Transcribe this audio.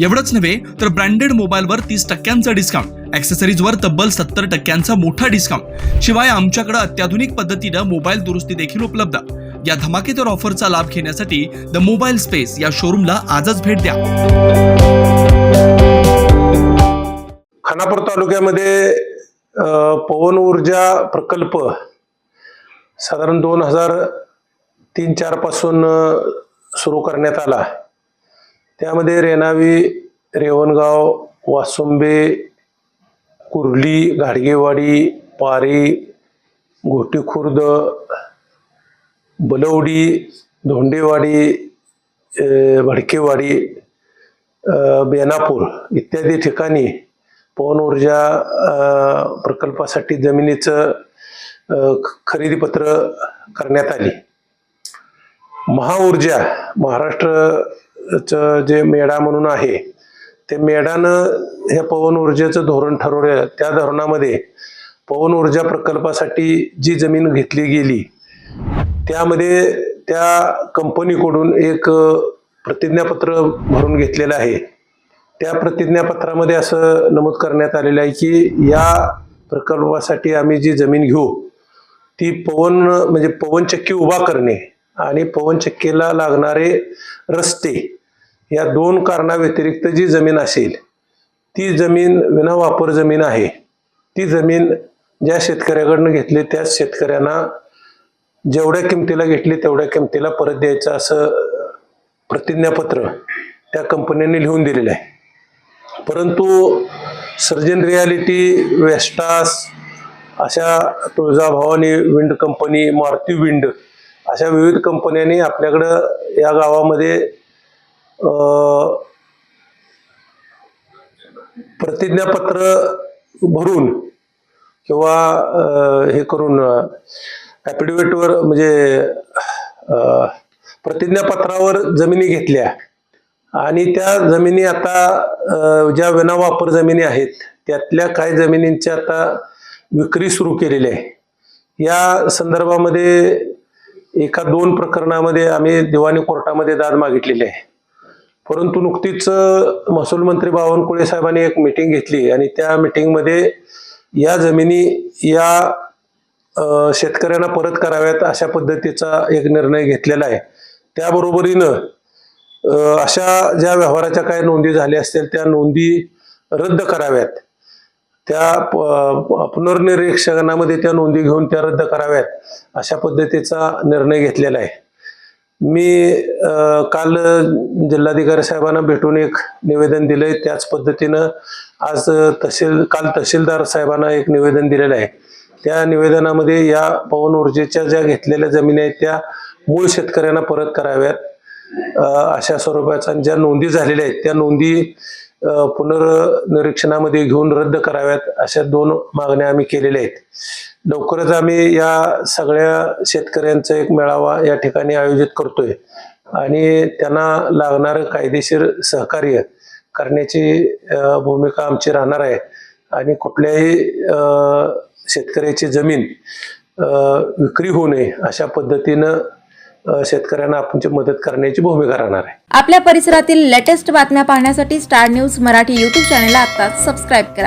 एवढंच नव्हे तर ब्रँडेड मोबाईलवर तीस टक्क्यांचा डिस्काउंट ॲक्सेसरीजवर तब्बल सत्तर टक्क्यांचा मोठा डिस्काउंट शिवाय आमच्याकडे अत्याधुनिक पद्धतीनं मोबाईल दुरुस्ती देखील उपलब्ध. या धमाकेदार ऑफरचा लाभ घेण्यासाठी द मोबाईल स्पेस या शोरूमला आजच भेट द्या. खानापूर तालुक्यामध्ये पवन ऊर्जा प्रकल्प साधारण दोन हजार तीन चारपासून सुरू करण्यात आला. त्यामध्ये रेणावी रेवणगाव वासुंबे कुर्ली घाडगेवाडी पारी घोटी खुर्द बलवडी धोंडेवाडी भडकेवाडी बेनापूर इत्यादी ठिकाणी पवन ऊर्जा प्रकल्पासाठी जमिनीचं ख- खरेदीपत्र करण्यात आली. महाऊर्जा महाराष्ट्र जे मेडा म्हणून आहे ते मेडानं ह्या पवन ऊर्जेचं धोरण ठरवलं त्या धोरणामध्ये पवन ऊर्जा प्रकल्पासाठी जी जमीन घेतली गेली त्यामध्ये त्या कंपनीकडून एक प्रतिज्ञापत्र भरून घेतलेलं आहे. त्या प्रतिज्ञापत्रामध्ये असं नमूद करण्यात आलेलं आहे की या प्रकल्पासाठी आम्ही जी जमीन घेऊ ती पवन म्हणजे पवनचक्की उभा करणे आणि पवनचक्कीला लागणारे रस्ते या दोन कारणाव्यतिरिक्त जी जमीन असेल ती जमीन विनावापर जमीन आहे. ती जमीन ज्या शेतकऱ्याकडनं घेतली त्या शेतकऱ्यांना जेवढ्या किमतीला घेतली तेवढ्या किमतीला परत द्यायचं असं प्रतिज्ञापत्र त्या कंपन्यांनी लिहून दिलेलं आहे. परंतु सर्जन रियालिटी वेस्टास अशा Tuljabhavani wind company Maruti wind अशा विविध कंपन्यांनी आपल्याकडं या गावामध्ये प्रतिज्ञापत्र भरून किंवा हे करून ॲफिडेविटवर म्हणजे प्रतिज्ञापत्रावर जमिनी घेतल्या. आणि त्या जमिनी आता ज्या विनावापर जमिनी आहेत त्यातल्या काही जमिनींची आता विक्री सुरू केलेली आहे. या संदर्भामध्ये एका दोन प्रकरणामध्ये आम्ही दिवाणी कोर्टामध्ये दाद मागितलेली आहे. परंतु नुकतीच महसूल मंत्री बावनकुळे साहेबांनी एक मिटिंग घेतली आणि त्या मिटिंगमध्ये या जमिनी या शेतकऱ्यांना परत कराव्यात अशा पद्धतीचा एक निर्णय घेतलेला आहे. त्याबरोबरीनं अशा ज्या व्यवहाराच्या काही नोंदी झाल्या असतील त्या नोंदी रद्द कराव्यात. त्या प- पुनर्निरीक्षणामध्ये त्या नोंदी घेऊन त्या रद्द कराव्यात अशा पद्धतीचा निर्णय घेतलेला आहे. मी काल जिल्हाधिकारी साहेबांना भेटून एक निवेदन दिलंय त्याच पद्धतीनं आज तहसील काल तहसीलदार साहेबांना एक निवेदन दिलेलं आहे. त्या निवेदनामध्ये या पवन ऊर्जेच्या ज्या घेतलेल्या जमिनी आहेत त्या मूळ शेतकऱ्यांना परत कराव्यात. अशा स्वरूपाच्या ज्या नोंदी झालेल्या आहेत त्या नोंदी पुनर्निरीक्षणामध्ये घेऊन रद्द कराव्यात अशा दोन मागण्या आम्ही केलेल्या आहेत. लवकरच आम्ही या सगळ्या शेतकऱ्यांचा एक मेळावा या ठिकाणी आयोजित करतोय आणि त्यांना लागणारं कायदेशीर सहकार्य करण्याची भूमिका आमची राहणार आहे. आणि कुठल्याही शेतकऱ्याची जमीन विक्री होऊ नये अशा पद्धतीनं शेतकऱ्यांना आपण मदत करण्याची भूमिका राहणार आहे. आपल्या परिसरातील लेटेस्ट बातम्या पाहण्यासाठी Star News Marathi YouTube channel आता सबस्क्राईब करा.